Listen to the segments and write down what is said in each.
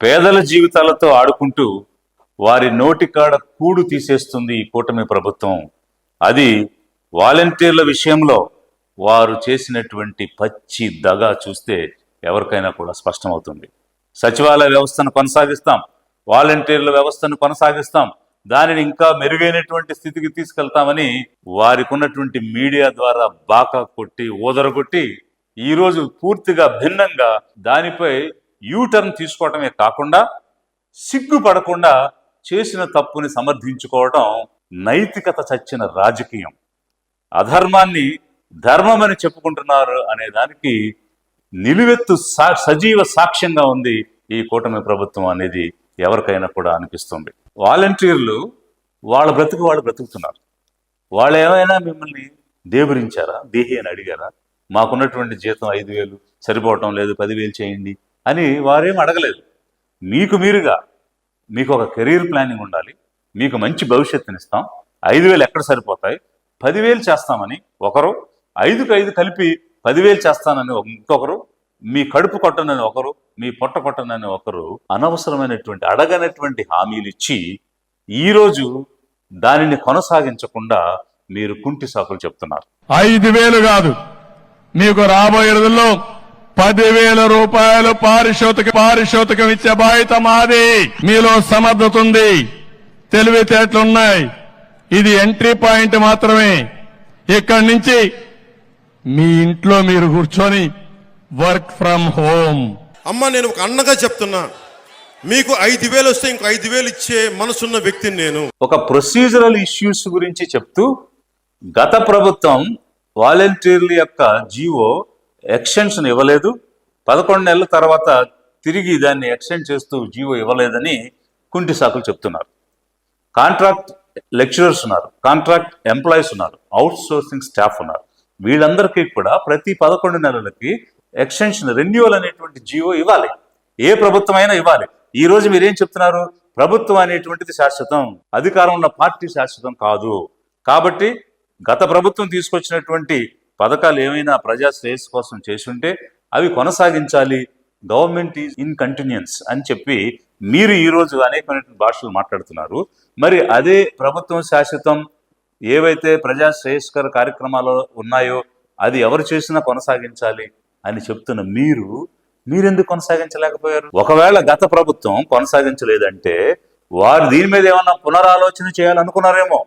పేదల జీవితాలతో ఆడుకుంటూ వారి నోటికాడ కూడు తీసేస్తుంది ఈ కూటమి ప్రభుత్వం. అది వాలంటీర్ల విషయంలో వారు చేసినటువంటి పచ్చి దగా చూస్తే ఎవరికైనా కూడా స్పష్టమవుతుంది. సచివాలయ వ్యవస్థను కొనసాగిస్తాం వాలంటీర్ల వ్యవస్థను కొనసాగిస్తాం దానిని ఇంకా మెరుగైనటువంటి స్థితికి తీసుకెళ్తామని వారికి ఉన్నటువంటి మీడియా ద్వారా బాకా కొట్టి ఊదరగొట్టి ఈరోజు పూర్తిగా భిన్నంగా దానిపై యూటర్న్ తీసుకోవటమే కాకుండా సిగ్గుపడకుండా చేసిన తప్పుని సమర్థించుకోవడం నైతికత చచ్చిన రాజకీయం. అధర్మాన్ని ధర్మం అని చెప్పుకుంటున్నారు అనే దానికి నిలువెత్తు సా సజీవ సాక్ష్యంగా ఉంది ఈ కూటమి ప్రభుత్వం అనేది ఎవరికైనా కూడా అనిపిస్తుంది. వాలంటీర్లు వాళ్ళ బ్రతుకు వాళ్ళు బ్రతుకుతున్నారు. వాళ్ళు ఏమైనా మిమ్మల్ని దేవురించారా దేహి అని అడిగారా? మాకున్నటువంటి జీతం ఐదు వేలు సరిపోవటం లేదు పదివేలు చేయండి అని వారేం అడగలేదు. మీకు మీరుగా మీకు ఒక కెరీర్ ప్లానింగ్ ఉండాలి. మీకు మంచి భవిష్యత్తునిస్తాం. ఐదు వేలు ఎక్కడ సరిపోతాయి? పదివేలు చేస్తామని ఒకరు ఐదుకు ఐదు కలిపి పదివేలు చేస్తానని ఇంకొకరు మీ కడుపు కొట్టనని ఒకరు మీ పొట్ట కొట్టనని ఒకరు అనవసరమైనటువంటి అడగనటువంటి హామీలు ఇచ్చి ఈరోజు దానిని కొనసాగించకుండా మీరు కుంటి సాకులు చెప్తున్నారు. ఐదు వేలు కాదు. మీకు రాబోయే రోజుల్లో పదివేల రూపాయలు పారిశోతక పారిశోతకం ఇచ్చే బాధ్యత మాది. మీలో సమర్థత ఉంది. తెలివితేటలున్నాయి ఇది ఎంట్రీ పాయింట్ మాత్రమే. ఇక్కడి నుంచి మీ ఇంట్లో మీరు కూర్చొని వర్క్ ఫ్రమ్ హోమ్. అమ్మ నేను ఒక అన్నగా చెప్తున్నా. మీకు ఐదు వేలు వస్తే ఇంకో ఐదు వేలు ఇచ్చే మనసున్న వ్యక్తిని నేను. ఒక ప్రొసీజరల్ ఇష్యూస్ గురించి చెప్తూ గత ప్రభుత్వం వాలంటీర్ల యొక్క జీవో ఎక్స్టెన్షన్ ఇవ్వలేదు. పదకొండు నెలల తర్వాత తిరిగి దాన్ని ఎక్స్టెండ్ చేస్తూ జీవో ఇవ్వలేదని కుంటి సాకులు చెప్తున్నారు. కాంట్రాక్ట్ లెక్చరర్స్ ఉన్నారు కాంట్రాక్ట్ ఎంప్లాయీస్ ఉన్నారు అవుట్ సోర్సింగ్ స్టాఫ్ ఉన్నారు. వీళ్ళందరికీ కూడా ప్రతి పదకొండు నెలలకి ఎక్స్టెన్షన్ రెన్యువల్ అనేటువంటి జీవో ఇవ్వాలి. ఏ ప్రభుత్వం అయినా ఇవ్వాలి. ఈ రోజు మీరేం చెప్తున్నారు? ప్రభుత్వం అనేటువంటిది శాశ్వతం అధికారం ఉన్న పార్టీ శాశ్వతం కాదు. కాబట్టి గత ప్రభుత్వం తీసుకొచ్చినటువంటి పథకాలు ఏమైనా ప్రజా శ్రేయస్సు కోసం చేసుంటే అవి కొనసాగించాలి. గవర్నమెంట్ ఈజ్ ఇన్ కంటిన్యూన్స్ అని చెప్పి మీరు ఈ రోజు భాషలు మాట్లాడుతున్నారు. మరి అదే ప్రభుత్వం శాశ్వతం ఏవైతే ప్రజా శ్రేయస్కర కార్యక్రమాలు ఉన్నాయో అది ఎవరు చేసినా కొనసాగించాలి అని చెప్తున్న మీరు మీరెందుకు కొనసాగించలేకపోయారు? ఒకవేళ గత ప్రభుత్వం కొనసాగించలేదంటే వారు దీని మీద ఏమన్నా పునరాలోచన చేయాలనుకున్నారేమో?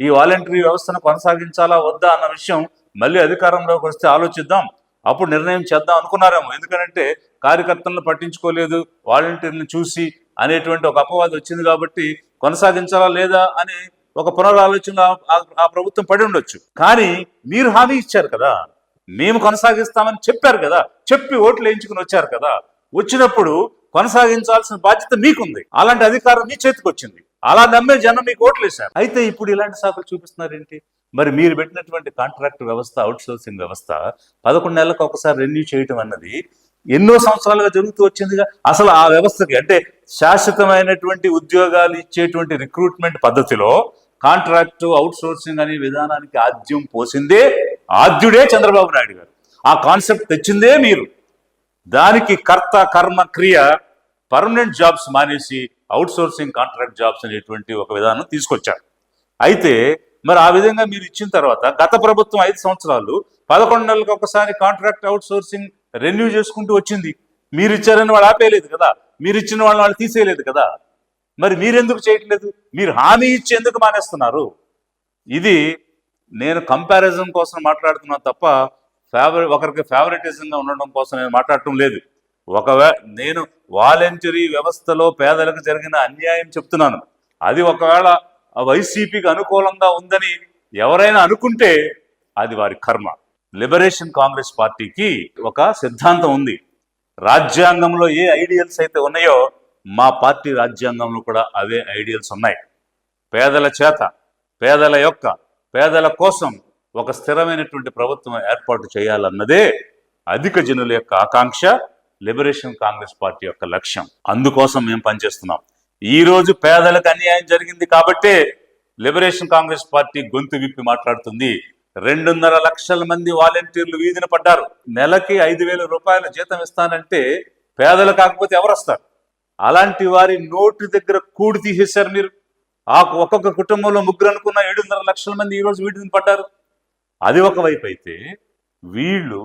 ఈ వాలంటరీ వ్యవస్థను కొనసాగించాలా వద్దా అన్న విషయం మళ్ళీ అధికారంలోకి వస్తే ఆలోచిద్దాం. అప్పుడు నిర్ణయం చేద్దాం అనుకున్నారేమో. ఎందుకంటే కార్యకర్తలను పట్టించుకోలేదు వాలంటీర్ని చూసి అనేటువంటి ఒక అపవాదం వచ్చింది కాబట్టి కొనసాగించాలా లేదా అని ఒక పునరాలోచన ఆ- ఆ- ప్రభుత్వం పడి ఉండొచ్చు. కానీ మీరు హామీ ఇచ్చారు కదా. మేము కొనసాగిస్తామని చెప్పారు కదా. చెప్పి ఓట్లు వేయించుకుని వచ్చారు కదా. వచ్చినప్పుడు కొనసాగించాల్సిన బాధ్యత మీకుంది. అలాంటి అధికారం మీ చేతికి వచ్చింది అలా నమ్మే జనం మీకు ఓట్లు వేశారు. అయితే ఇప్పుడు ఇలాంటి సాకులు చూపిస్తున్నారేంటి? మరి మీరు పెట్టినటువంటి కాంట్రాక్ట్ వ్యవస్థ అవుట్ సోర్సింగ్ వ్యవస్థ పదకొండు నెలలకు ఒకసారి రెన్యూ చేయటం అన్నది ఎన్నో సంవత్సరాలుగా జరుగుతూ వచ్చిందిగా. అసలు ఆ వ్యవస్థకి అంటే శాశ్వతమైనటువంటి ఉద్యోగాలు ఇచ్చేటువంటి రిక్రూట్మెంట్ పద్ధతిలో కాంట్రాక్ట్ అవుట్ సోర్సింగ్ అనే విధానానికి ఆద్యం పోసిందే ఆద్యుడే చంద్రబాబు నాయుడు గారు. ఆ కాన్సెప్ట్ తెచ్చిందే మీరు. దానికి కర్త కర్మ క్రియ పర్మనెంట్ జాబ్స్ మానేసి అవుట్ సోర్సింగ్ కాంట్రాక్ట్ జాబ్స్ అనేటువంటి ఒక విధానం తీసుకొచ్చారు. అయితే మరి ఆ విధంగా మీరు ఇచ్చిన తర్వాత గత ప్రభుత్వం ఐదు సంవత్సరాలు పదకొండు నెలలకు ఒకసారి కాంట్రాక్ట్ అవుట్ సోర్సింగ్ రెన్యూ చేసుకుంటూ వచ్చింది. మీరు ఇచ్చారని వాళ్ళు ఆపేయలేదు కదా. మీరు ఇచ్చిన వాళ్ళని వాళ్ళు తీసేయలేదు కదా. మరి మీరెందుకు చేయట్లేదు? మీరు హామీ ఇచ్చి ఎందుకు మానేస్తున్నారు? ఇది నేను కంపారిజన్ కోసం మాట్లాడుతున్నా తప్ప ఫేవరెట్ ఒకరికి ఫేవరెటిజంగా ఉండడం కోసం నేను మాట్లాడటం లేదు. ఒకవే నేను వాలంటరీ వ్యవస్థలో పేదలకు జరిగిన అన్యాయం చెప్తున్నాను. అది ఒకవేళ వైసీపీకి అనుకూలంగా ఉందని ఎవరైనా అనుకుంటే అది వారి కర్మ. లిబరేషన్ కాంగ్రెస్ పార్టీకి ఒక సిద్ధాంతం ఉంది. రాజ్యాంగంలో ఏ ఐడియల్స్ అయితే ఉన్నాయో మా పార్టీ రాజ్యాంగంలో కూడా అవే ఐడియల్స్ ఉన్నాయి. పేదల చేత పేదల యొక్క పేదల కోసం ఒక స్థిరమైనటువంటి ప్రభుత్వం ఏర్పాటు చేయాలన్నదే అధిక జనుల యొక్క ఆకాంక్ష లిబరేషన్ కాంగ్రెస్ పార్టీ యొక్క లక్ష్యం. అందుకోసం మేము పనిచేస్తున్నాం. ఈ రోజు పేదలకు అన్యాయం జరిగింది కాబట్టే లిబరేషన్ కాంగ్రెస్ పార్టీ గొంతు విప్పి మాట్లాడుతుంది. రెండున్నర లక్షల మంది వాలంటీర్లు వీధిన పడ్డారు. నెలకి ఐదు వేల రూపాయల జీతం ఇస్తానంటే పేదలు కాకపోతే ఎవరు వస్తారు అలాంటి వారి నోటి దగ్గర కూడి తీసేశారు మీరు. ఆ ఒక్కొక్క కుటుంబంలో ముగ్గురు అనుకున్న ఏడున్నర లక్షల మంది ఈ రోజు వీటిని పడ్డారు. అది ఒకవైపు అయితే వీళ్ళు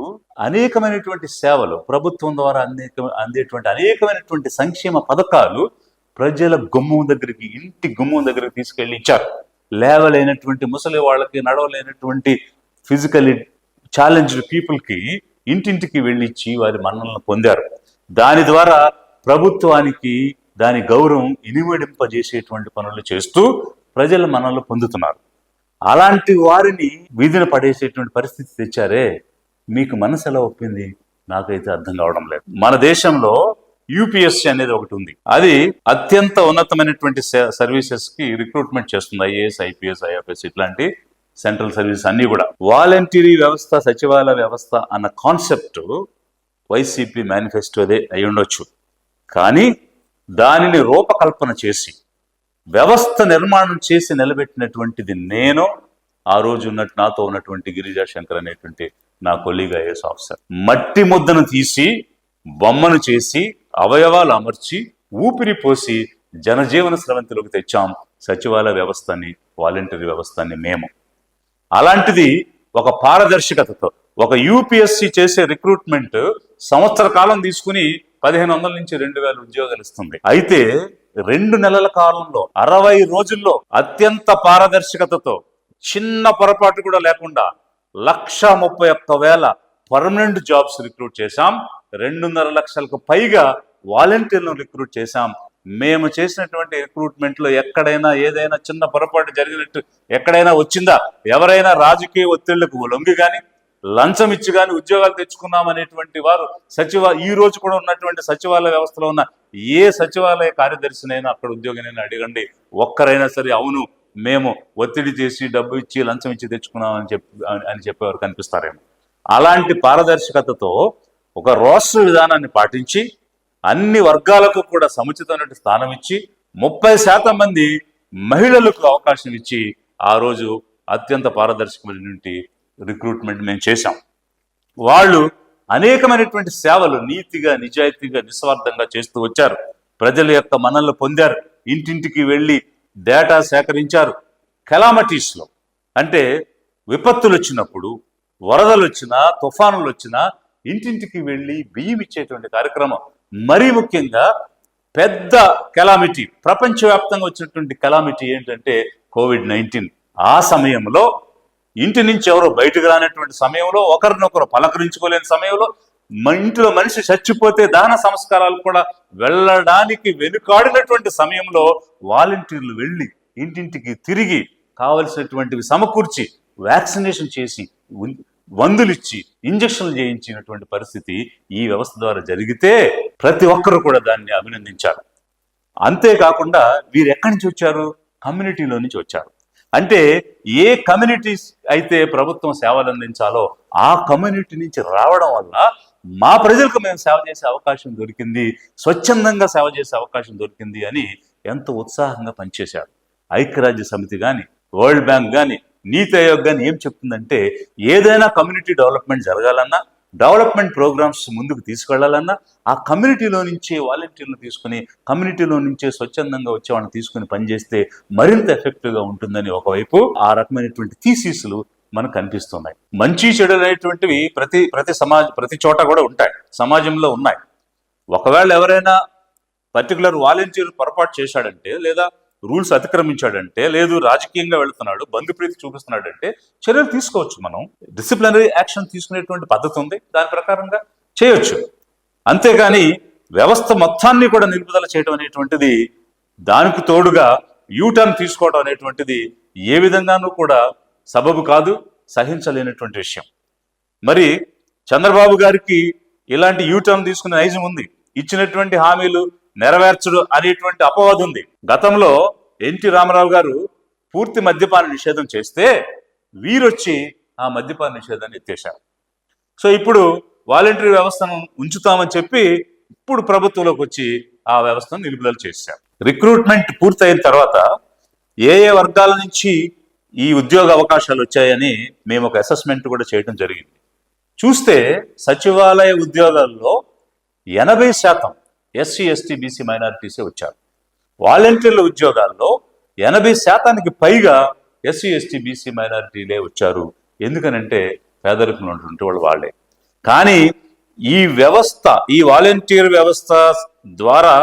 అనేకమైనటువంటి సేవలు ప్రభుత్వం ద్వారా అనేక అందేటువంటి అనేకమైనటువంటి సంక్షేమ పథకాలు ప్రజల గుమ్మం దగ్గరికి ఇంటి గుమ్మం దగ్గరికి తీసుకెళ్ళి ఇచ్చారు. లేవలేనటువంటి ముసలి వాళ్ళకి నడవలేనటువంటి ఫిజికలీ ఛాలెంజ్డ్ పీపుల్కి ఇంటింటికి వెళ్ళిచ్చి వారి మన్నలను పొందారు. దాని ద్వారా ప్రభుత్వానికి దాని గౌరవం ఇనివడింపజేసేటువంటి పనులు చేస్తూ ప్రజల మనల్ని పొందుతున్నారు. అలాంటి వారిని వీధిన పడేసేటువంటి పరిస్థితి తెచ్చారే. మీకు మనసు ఎలా ఒప్పింది? నాకైతే అర్థం కావడం లేదు. మన దేశంలో యూపీఎస్సీ అనేది ఒకటి ఉంది. అది అత్యంత ఉన్నతమైనటువంటి సర్వీసెస్కి రిక్రూట్మెంట్ చేస్తుంది. ఐఏఎస్ ఐపీఎస్ ఐఎఫ్ఎస్ ఇట్లాంటి సెంట్రల్ సర్వీస్ అన్ని కూడా. వాలంటీరీ వ్యవస్థ సచివాలయ వ్యవస్థ అన్న కాన్సెప్ట్ వైసీపీ మేనిఫెస్టోదే అయి ఉండొచ్చు. కానీ దానిని రూపకల్పన చేసి వ్యవస్థ నిర్మాణం చేసి నిలబెట్టినటువంటిది నేను ఆ రోజు ఉన్నట్టు నాతో ఉన్నటువంటి గిరిజా శంకర్ అనేటువంటి నా కొలీగ్ ఐఏఎస్ ఆఫీసర్. మట్టి ముద్దను తీసి బొమ్మను చేసి అవయవాలు అమర్చి ఊపిరి పోసి జనజీవన స్రవంతిలోకి తెచ్చాం. సచివాలయ వ్యవస్థని వాలంటరీ వ్యవస్థని మేము. అలాంటిది ఒక పారదర్శకతతో ఒక యూపీఎస్సి చేసే రిక్రూట్మెంట్ సంవత్సర కాలం తీసుకుని పదిహేను వందల నుంచి రెండు వేల ఉద్యోగాలు ఇస్తుంది. అయితే రెండు నెలల కాలంలో అరవై రోజుల్లో అత్యంత పారదర్శకతతో చిన్న పొరపాటు కూడా లేకుండా లక్ష ముప్పై ఒక్క వేల పర్మనెంట్ జాబ్స్ రిక్రూట్ చేశాం. రెండున్నర లక్షలకు పైగా వాలంటీర్లను రిక్రూట్ చేశాం. మేము చేసినటువంటి రిక్రూట్మెంట్లో ఎక్కడైనా ఏదైనా చిన్న పొరపాటు జరిగినట్టు ఎక్కడైనా వచ్చిందా? ఎవరైనా రాజకీయ ఒత్తిళ్ళకు లొంగి కానీ లంచం ఇచ్చి కానీ ఉద్యోగాలు తెచ్చుకున్నామనేటువంటి వారు సచివ ఈ రోజు కూడా ఉన్నటువంటి సచివాలయ వ్యవస్థలో ఉన్న ఏ సచివాలయ కార్యదర్శినైనా అక్కడ ఉద్యోగినైనా అడగండి. ఒక్కరైనా సరే అవును మేము ఒత్తిడి చేసి డబ్బు ఇచ్చి లంచం ఇచ్చి తెచ్చుకున్నామని చెప్పి అని చెప్పేవారు కనిపిస్తారేమో. అలాంటి పారదర్శకతతో ఒక రోస్టర్ విధానాన్ని పాటించి అన్ని వర్గాలకు కూడా సముచితమైన స్థానం ఇచ్చి ముప్పై శాతం మంది మహిళలకు అవకాశం ఇచ్చి ఆ రోజు అత్యంత పారదర్శకమైనటువంటి రిక్రూట్మెంట్ మేము చేశాం. వాళ్ళు అనేకమైనటువంటి సేవలు నీతిగా నిజాయితీగా నిస్వార్థంగా చేస్తూ వచ్చారు. ప్రజల యొక్క మనల్ని పొందారు. ఇంటింటికి వెళ్ళి డేటా సేకరించారు. కెలామటీస్లో అంటే విపత్తులు వచ్చినప్పుడు వరదలు వచ్చినా తుఫానులు వచ్చినా ఇంటింటికి వెళ్ళి బియ్యం ఇచ్చేటువంటి కార్యక్రమం. మరీ ముఖ్యంగా పెద్ద కెలామిటీ ప్రపంచవ్యాప్తంగా వచ్చినటువంటి కెలామిటీ ఏంటంటే కోవిడ్ నైన్టీన్. ఆ సమయంలో ఇంటి నుంచి ఎవరో బయటకు రానటువంటి సమయంలో ఒకరినొకరు పలకరించుకోలేని సమయంలో మన ఇంట్లో మనిషి చచ్చిపోతే దాన సంస్కారాలు కూడా వెళ్ళడానికి వెనుకాడినటువంటి సమయంలో వాలంటీర్లు వెళ్ళి ఇంటింటికి తిరిగి కావలసినటువంటివి సమకూర్చి వ్యాక్సినేషన్ చేసి మందులు ఇచ్చి ఇంజక్షన్లు చేయించినటువంటి పరిస్థితి ఈ వ్యవస్థ ద్వారా జరిగితే ప్రతి ఒక్కరు కూడా దాన్ని అభినందించారు అంతేకాకుండా వీరు ఎక్కడి నుంచి వచ్చారు? కమ్యూనిటీలో నుంచి వచ్చారు. అంటే ఏ కమ్యూనిటీస్ అయితే ప్రభుత్వం సేవలు అందించాలో ఆ కమ్యూనిటీ నుంచి రావడం వల్ల మా ప్రజలకు మేము సేవ చేసే అవకాశం దొరికింది స్వచ్ఛందంగా సేవ చేసే అవకాశం దొరికింది అని ఎంతో ఉత్సాహంగా పనిచేశారు. ఐక్యరాజ్య సమితి కానీ వరల్డ్ బ్యాంక్ కానీ నీతి ఆయోగ్ కానీ ఏం చెప్తుందంటే ఏదైనా కమ్యూనిటీ డెవలప్మెంట్ జరగాలన్నా డెవలప్మెంట్ ప్రోగ్రామ్స్ ముందుకు తీసుకెళ్ళాలన్నా ఆ కమ్యూనిటీలో నుంచే వాలంటీర్లు తీసుకుని కమ్యూనిటీలో నుంచే స్వచ్ఛందంగా వచ్చే వాళ్ళని తీసుకుని పనిచేస్తే మరింత ఎఫెక్టివ్గా ఉంటుందని ఒకవైపు ఆ రకమైనటువంటి థీసీసులు మనకు కనిపిస్తున్నాయి. మంచి చెడులైనటువంటివి ప్రతి ప్రతి సమాజ ప్రతి చోట కూడా ఉంటాయి. సమాజంలో ఉన్నాయి. ఒకవేళ ఎవరైనా పర్టికులర్ వాలంటీర్ పొరపాటు చేశాడంటే లేదా రూల్స్ అతిక్రమించాడంటే లేదు రాజకీయంగా వెళుతున్నాడు బంధుప్రీతి చూపిస్తున్నాడంటే చర్యలు తీసుకోవచ్చు మనం. డిసిప్లినరీ యాక్షన్ తీసుకునేటువంటి పద్ధతి ఉంది దాని ప్రకారంగా చేయొచ్చు. అంతేగాని వ్యవస్థ మొత్తాన్ని కూడా నిలుపుదల చేయడం అనేటువంటిది దానికి తోడుగా యూటర్న్ తీసుకోవడం అనేటువంటిది ఏ విధంగానూ కూడా సబబు కాదు సహించలేనటువంటి విషయం. మరి చంద్రబాబు గారికి ఇలాంటి యూటర్న్ తీసుకునే నైజం ఉంది. ఇచ్చినటువంటి హామీలు నెరవేర్చడు అనేటువంటి అపవాదు ఉంది. గతంలో ఎన్టీ రామారావు గారు పూర్తి మద్యపాన నిషేధం చేస్తే వీరొచ్చి ఆ మద్యపాన నిషేధాన్ని ఎత్తేశారు. సో ఇప్పుడు వాలంటరీ వ్యవస్థను ఉంచుతామని చెప్పి ఇప్పుడు ప్రభుత్వంలోకి వచ్చి ఆ వ్యవస్థను నిలుపుదల చేశారు. రిక్రూట్మెంట్ పూర్తయిన తర్వాత ఏ ఏ వర్గాల నుంచి ఈ ఉద్యోగ అవకాశాలు వచ్చాయని మేము ఒక అసెస్మెంట్ కూడా చేయడం జరిగింది. చూస్తే సచివాలయ ఉద్యోగాల్లో ఎనభై శాతం ఎస్సీ ఎస్టీ బీసీ మైనారిటీసే వచ్చారు. వాలంటీర్ల ఉద్యోగాల్లో ఎనభై శాతానికి పైగా ఎస్సీ ఎస్టీ బీసీ మైనారిటీలే వచ్చారు. ఎందుకనంటే పేదరికంలో ఉన్నటువంటి వాళ్ళు వాళ్ళే. కానీ ఈ వ్యవస్థ ఈ వాలంటీర్ వ్యవస్థ ద్వారా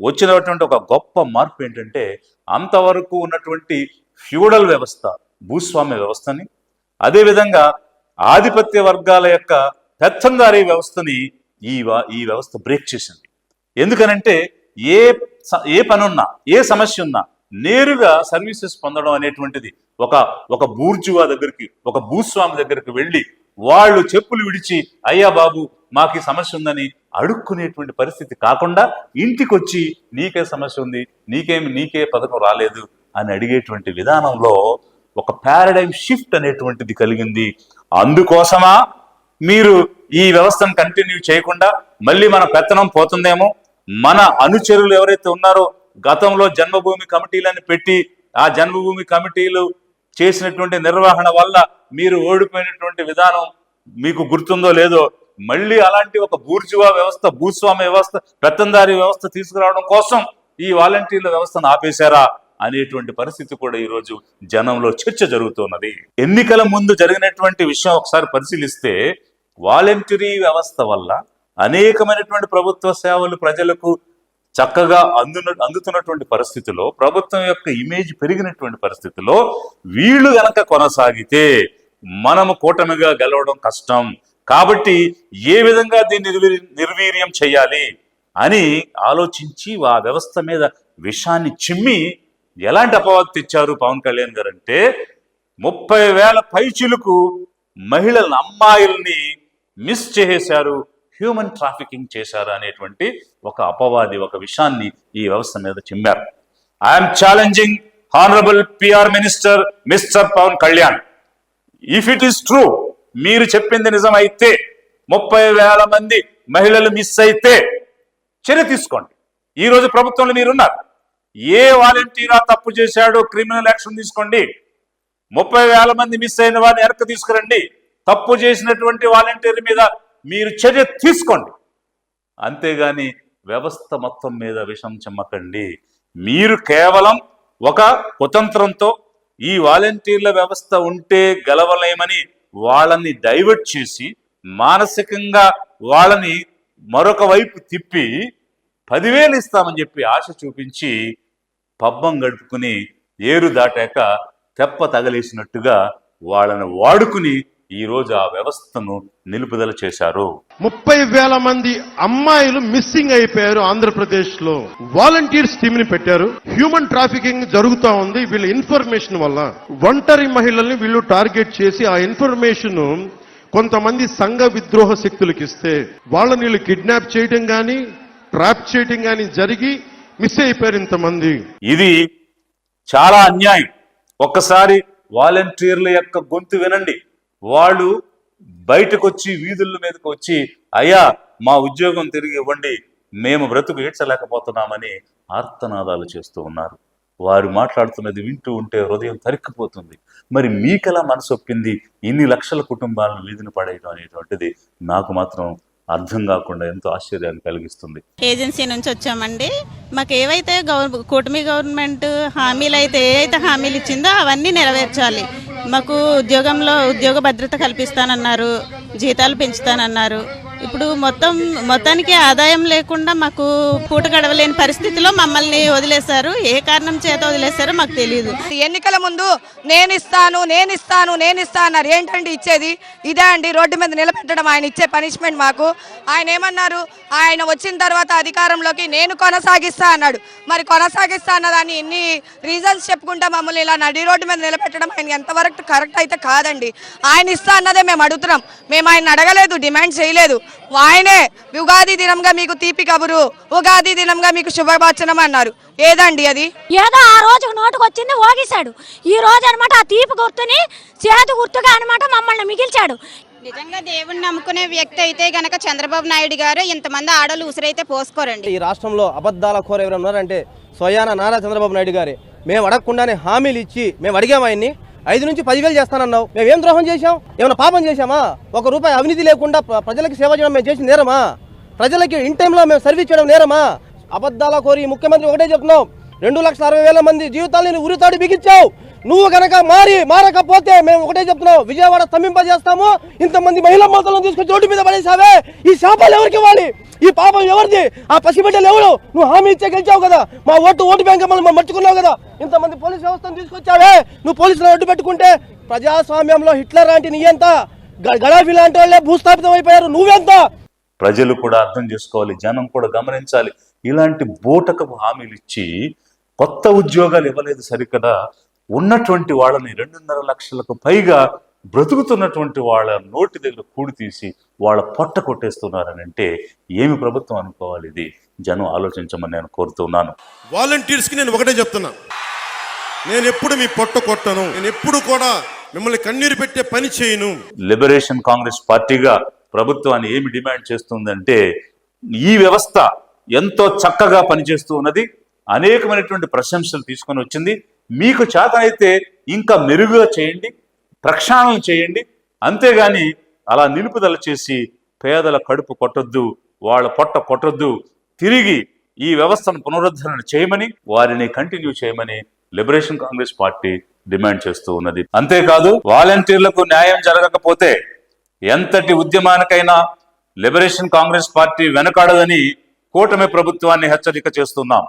వచ్చినటువంటి ఒక గొప్ప మార్పు ఏంటంటే అంతవరకు ఉన్నటువంటి ఫ్యూడల్ వ్యవస్థ భూస్వామ్య వ్యవస్థని అదేవిధంగా ఆధిపత్య వర్గాల యొక్క పెత్తందారీ వ్యవస్థని ఈ ఈ వ్యవస్థ బ్రేక్ చేసింది. ఎందుకనంటే ఏ స- ఏ పనున్నా ఏ సమస్య ఉన్నా నేరుగా సర్వీసెస్ పొందడం అనేటువంటిది ఒక ఒక బూర్జువా దగ్గరికి ఒక భూస్వామి దగ్గరికి వెళ్ళి వాళ్ళు చెప్పులు విడిచి అయ్యా బాబు మాకు ఈ సమస్య ఉందని అడుక్కునేటువంటి పరిస్థితి కాకుండా ఇంటికి వచ్చి నీకే సమస్య ఉంది నీకేమి నీకే పథకం రాలేదు అని అడిగేటువంటి విధానంలో ఒక పారాడైమ్ షిఫ్ట్ అనేటువంటిది కలిగింది. అందుకోసమా మీరు ఈ వ్యవస్థను కంటిన్యూ చేయకుండా మళ్ళీ మన పెత్తనం పోతుందేమో? మన అనుచరులు ఎవరైతే ఉన్నారో గతంలో జన్మభూమి కమిటీలను పెట్టి ఆ జన్మభూమి కమిటీలు చేసినటువంటి నిర్వహణ వల్ల మీరు ఓడిపోయినటువంటి విధానం మీకు గుర్తుందో లేదో మళ్ళీ అలాంటి ఒక బూర్జువా వ్యవస్థ భూస్వామ్య వ్యవస్థ పెత్తందారీ వ్యవస్థ తీసుకురావడం కోసం ఈ వాలంటీర్ల వ్యవస్థను ఆపేశారా అనేటువంటి పరిస్థితి కూడా ఈ రోజు జనంలో చర్చ జరుగుతున్నది. ఎన్నికల ముందు జరిగినటువంటి విషయం ఒకసారి పరిశీలిస్తే వాలంటరీ వ్యవస్థ వల్ల అనేకమైనటువంటి ప్రభుత్వ సేవలు ప్రజలకు చక్కగా అందున అందుతున్నటువంటి పరిస్థితిలో ప్రభుత్వం యొక్క ఇమేజ్ పెరిగినటువంటి పరిస్థితిలో వీళ్ళు గనక కొనసాగితే మనము కూటమిగా గెలవడం కష్టం. కాబట్టి ఏ విధంగా దీన్ని నిర్వీర్యం చేయాలి అని ఆలోచించి ఆ వ్యవస్థ మీద విషాన్ని చిమ్మి ఎలాంటి అపవాదు తెచ్చారు పవన్ కళ్యాణ్ గారు అంటే ముప్పై వేల పైచిలకు మహిళల అమ్మాయిల్ని మిస్ చేసేశారు హ్యూమన్ ట్రాఫికింగ్ చేశారు అనేటువంటి ఒక అపవాది ఒక విషయాన్ని ఈ వ్యవస్థ మీద చిమ్మారు. I'm challenging honourable PR minister Mister Pawan Kalyan if it is true మీరు చెప్పింది నిజమైతే ముప్పై వేల మంది మహిళలు మిస్ అయితే చర్య తీసుకోండి. ఈ రోజు ప్రభుత్వంలో మీరున్నారు. ఏ వాలంటీరా తప్పు చేశాడో క్రిమినల్ యాక్షన్ తీసుకోండి. ముప్పై వేల మంది మిస్ అయిన వారిని వెనక్కి తీసుకురండి. తప్పు చేసినటువంటి వాలంటీర్ మీద మీరు చర్య తీసుకోండి. అంతేగాని వ్యవస్థ మొత్తం మీద విషం చెమ్మకండి. మీరు కేవలం ఒక కుతంత్రంతో ఈ వాలంటీర్ల వ్యవస్థ ఉంటే గెలవలేమని వాళ్ళని డైవర్ట్ చేసి మానసికంగా వాళ్ళని మరొక వైపు తిప్పి పదివేలు ఇస్తామని చెప్పి ఆశ చూపించి పబ్బం గడుపుకుని ఏరు దాటాక తెప్ప తగలేసినట్టుగా వాళ్ళని వాడుకుని ఈ రోజు ఆ వ్యవస్థను నిలుపుదల చేశారు. ముప్పై వేల మంది అమ్మాయిలు మిస్సింగ్ అయిపోయారు ఆంధ్రప్రదేశ్లో వాలంటీర్స్ టీమ్ని పెట్టారు. హ్యూమన్ ట్రాఫికింగ్ జరుగుతా ఉంది. వీళ్ళ ఇన్ఫర్మేషన్ వల్ల ఒంటరి మహిళల్ని వీళ్ళు టార్గెట్ చేసి ఆ ఇన్ఫర్మేషన్ కొంతమంది సంఘ విద్రోహ శక్తులకు ఇస్తే వాళ్ళని వీళ్ళు కిడ్నాప్ చేయడం గాని ట్రాప్ చేయడం గాని జరిగి మిస్ అయిపోయారు ఇంతమంది. ఇది చాలా అన్యాయం. ఒక్కసారి వాలంటీర్ల యొక్క గొంతు వినండి. వాళ్ళు బయటకు వచ్చి వీధుల మీదకు వచ్చి అయ్యా మా ఉద్యోగం తిరిగి ఇవ్వండి మేము బ్రతుకు ఈడ్చలేకపోతున్నామని ఆర్తనాదాలు చేస్తూ ఉన్నారు. వారు మాట్లాడుతున్నది వింటూ ఉంటే హృదయం తరిక్కిపోతుంది. మరి మీకెలా మనసు ఒప్పింది? ఇన్ని లక్షల కుటుంబాలను వీధిన పడేయడం అనేటువంటిది నాకు మాత్రం అర్థం కాకుండా ఎంతో ఆశ్చర్యాన్ని కలిగిస్తుంది. ఏజెన్సీ నుంచి వచ్చామండి. మాకు ఏవైతే గవర్ కూటమి గవర్నమెంట్ హామీలు అయితే ఏవైతే హామీలు ఇచ్చిందో అవన్నీ నెరవేర్చాలి. మాకు ఉద్యోగంలో ఉద్యోగ భద్రత కల్పిస్తానన్నారు జీతాలు పెంచుతానన్నారు. ఇప్పుడు మొత్తం మొత్తానికి ఆదాయం లేకుండా మాకు పూట గడవలేని పరిస్థితిలో మమ్మల్ని వదిలేశారు. ఏ కారణం చేత వదిలేశారో మాకు తెలియదు ఎన్నికల ముందు నేను ఇస్తాను నేను ఇస్తాను నేను ఇస్తాను అన్నారు ఏంటండి ఇచ్చేది? ఇదే అండి రోడ్డు మీద నిలబెట్టడం ఆయన ఇచ్చే పనిష్మెంట్ మాకు. ఆయన ఏమన్నారు? ఆయన వచ్చిన తర్వాత అధికారంలోకి నేను కొనసాగిస్తా అన్నాడు. మరి కొనసాగిస్తా అన్నదాన్ని ఎన్ని రీజన్స్ చెప్పుకుంటా మమ్మల్ని ఇలా నడి రోడ్డు మీద నిలబెట్టడం ఆయన ఎంతవరకు కరెక్ట్ అయితే కాదండి. ఆయన ఇస్తా అన్నదే మేము అడుగుతున్నాం. మేము ఆయన అడగలేదు డిమాండ్ చేయలేదు. ఆయనే ఉగాది దినంగా మీకు తీపి కబురు ఉగాది దినంగా మీకు శుభవచనం అన్నారు. ఏదండి అది? ఏదో ఆ రోజు నోటుకు వచ్చింది ఓగేశాడు ఈ రోజు అనమాట ఆ తీపి గుర్తుని చేతి గుర్తుగా అనమాట మమ్మల్ని మిగిల్చాడు. నిజంగా దేవుణ్ణి నమ్ముకునే వ్యక్తి అయితే గనక చంద్రబాబు నాయుడు గారు ఇంతమంది ఆడలు ఉసిరైతే పోసుకోరండి. ఈ రాష్ట్రంలో అబద్ధాల కోర ఎవరైనా ఉన్నారంటే స్వయాన నారా చంద్రబాబు నాయుడు గారే. మేము అడగకుండానే హామీలు ఇచ్చి మేము అడిగాము ఆయన్ని. ఐదు నుంచి పదివేలు చేస్తానన్నావు. మేము ఏం ద్రోహం చేశాం? ఏమైనా పాపం చేశామా? ఒక రూపాయి అవినీతి లేకుండా ప్రజలకు సేవ చేయడం మేము చేసిన నేరమా? ప్రజలకి ఇన్ టైంలో మేము సర్వీస్ చేయడం నేరమా? అబద్ధాల కోరి ముఖ్యమంత్రి ఒకటే చెప్తున్నాం. రెండు లక్షల అరవై వేల మంది జీవితాలను ఉరితాడు బిగించావు. నువ్వు గనక మారి మారకపోతే మేము ఒకటే చెప్తున్నాం. విజయవాడ స్తంభింపజేస్తాము. ఇంతమంది మహిళా మతలను తీసుకొచ్చి రోడ్డు మీద పడేసావే ఈ శాపాలు ఎవరికి ఇవ్వాలి? ఈ పాపం ఎవరిది? ఆ పసిబిడ్డలు ఎవరు? నువ్వు హామీ ఇచ్చే గెలిచావు కదా. మా ఓటు ఓటు బ్యాంక్ మనం మర్చుకున్నావు కదా. ఇంతమంది పోలీస్ వ్యవస్థను తీసుకొచ్చావే? నువ్వు పోలీసులు అడ్డు పెట్టుకుంటే ప్రజాస్వామ్యంలో హిట్లర్ లాంటి నీ ఎంత? గ- గడాఫీ లాంటి వాళ్ళే భూస్థాపితం అయిపోయారు. నువ్వెంత? ప్రజలు కూడా అర్థం చేసుకోవాలి జనం కూడా గమనించాలి. ఇలాంటి బూటకపు హామీలు ఇచ్చి కొత్త ఉద్యోగాలు ఇవ్వలేదు సరికదా? ఉన్నటువంటి వాళ్ళని రెండున్నర లక్షలకు పైగా బ్రతుకుతున్నటువంటి వాళ్ళ నోటి దగ్గర కూడి తీసి వాళ్ళ పొట్ట కొట్టేస్తున్నారని అంటే ఏమి ప్రభుత్వం అనుకోవాలి ఇది? జనం ఆలోచించమని నేను కోరుతున్నాను వాలంటీర్స్కి నేను ఒకటే చెప్తున్నా. నేను ఎప్పుడు మీ పొట్ట కొట్టను. నేను ఎప్పుడు కూడా మిమ్మల్ని కన్నీరు పెట్టే పని చేయను. లిబరేషన్ కాంగ్రెస్ పార్టీగా ప్రభుత్వాన్ని ఏమి డిమాండ్ చేస్తుందంటే ఈ వ్యవస్థ ఎంతో చక్కగా పనిచేస్తూ ఉన్నది. అనేకమైనటువంటి ప్రశంసలు తీసుకొని వచ్చింది. మీకు చేతనైతే ఇంకా మెరుగుగా చేయండి. ప్రక్షాళన చేయండి. అంతేగాని అలా నిలుపుదల చేసి పేదల కడుపు కొట్టొద్దు వాళ్ళ పొట్ట కొట్టొద్దు. తిరిగి ఈ వ్యవస్థను పునరుద్ధరణ చేయమని వారిని కంటిన్యూ చేయమని లిబరేషన్ కాంగ్రెస్ పార్టీ డిమాండ్ చేస్తూ ఉన్నది. అంతేకాదు వాలంటీర్లకు న్యాయం జరగకపోతే ఎంతటి ఉద్యమానికైనా లిబరేషన్ కాంగ్రెస్ పార్టీ వెనకాడదని కూటమి ప్రభుత్వాన్ని హెచ్చరిక చేస్తున్నాం.